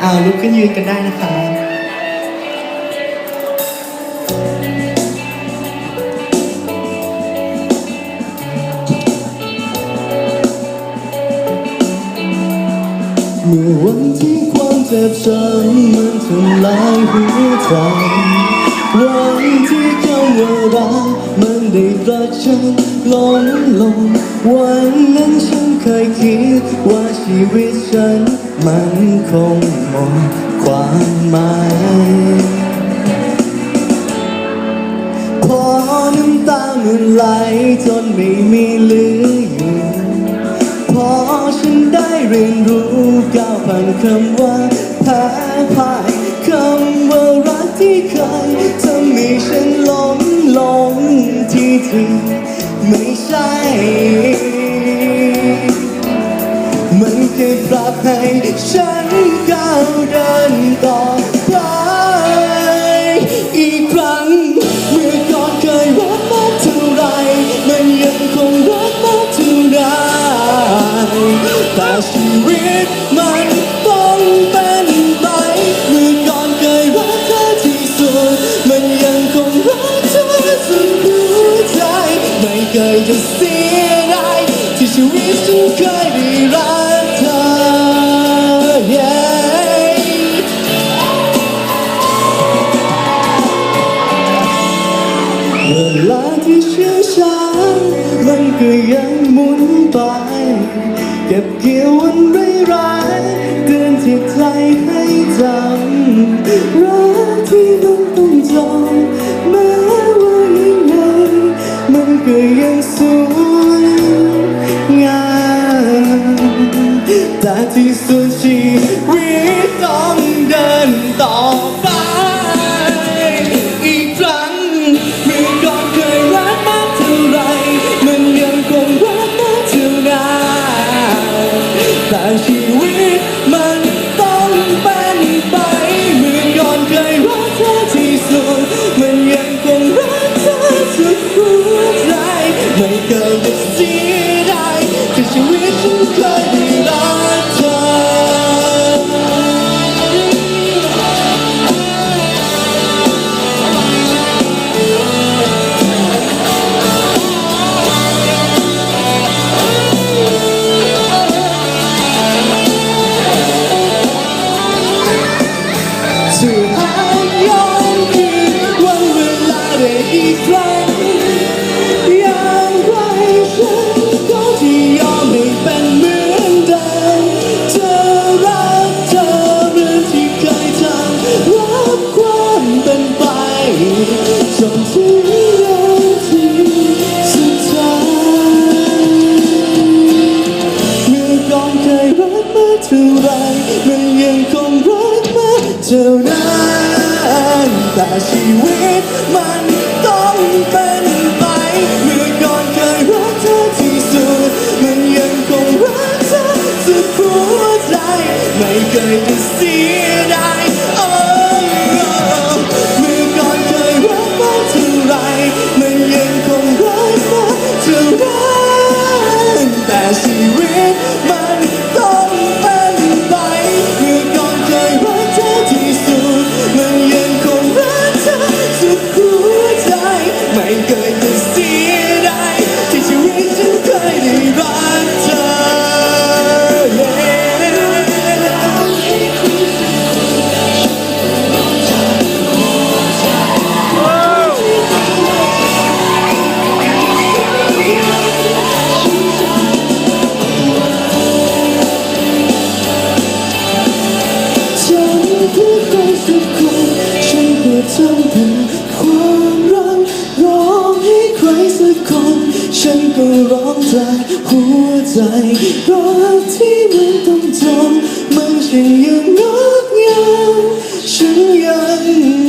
เอาลุกขึ้นยืนกันได้นะคะเมื่อวันที่ความเจ็บช้ำมันทำลายหัวใจ วันที่คำว่ารักมันได้ตรักฉันล้มลง วันนั้นฉันเคยคิดว่าชีวิตฉันมันคงหมดความหมายพอน้ำตามันไหลจนไม่มีเหลืออยู่พอฉันได้เรียนรู้ก้าวผ่านคำว่าแพ้พ่ายคำว่ารักที่เคย ที่จริงไม่ใช่ มันแค่ปรับให้ฉันก้าวเดินต่อไปอีกครั้ง เมื่อก่อนเคยรักมากเท่าไร มันยังคงรักมากเท่าไรแต่ชีวิต ชีวิตฉันเคยได้รักเธอ yeah เวลาที่เชื่อช้ามันก็ยังหมุนไป เก็บเกี่ยววันร้ายๆเตือนจิตใจให้จำรักที่มันต้องจองแม้ว่ายังไงมันก็ยังสวยง เท่าไรมันยังคงรักมาเท่านั้นแต่ชีวิตมันต้องเป็นไป เมื่อก่อนเคยรักเธอที่สุด มันยังคงรักเธอสุดหัวใจ ไม่เคยจะเสีย ทำให้ความรักร้องให้ใครสักคน ฉันก็ร้องไากหัวใจรักที่มันต้องจมมันฉันยังงดงามฉันยัง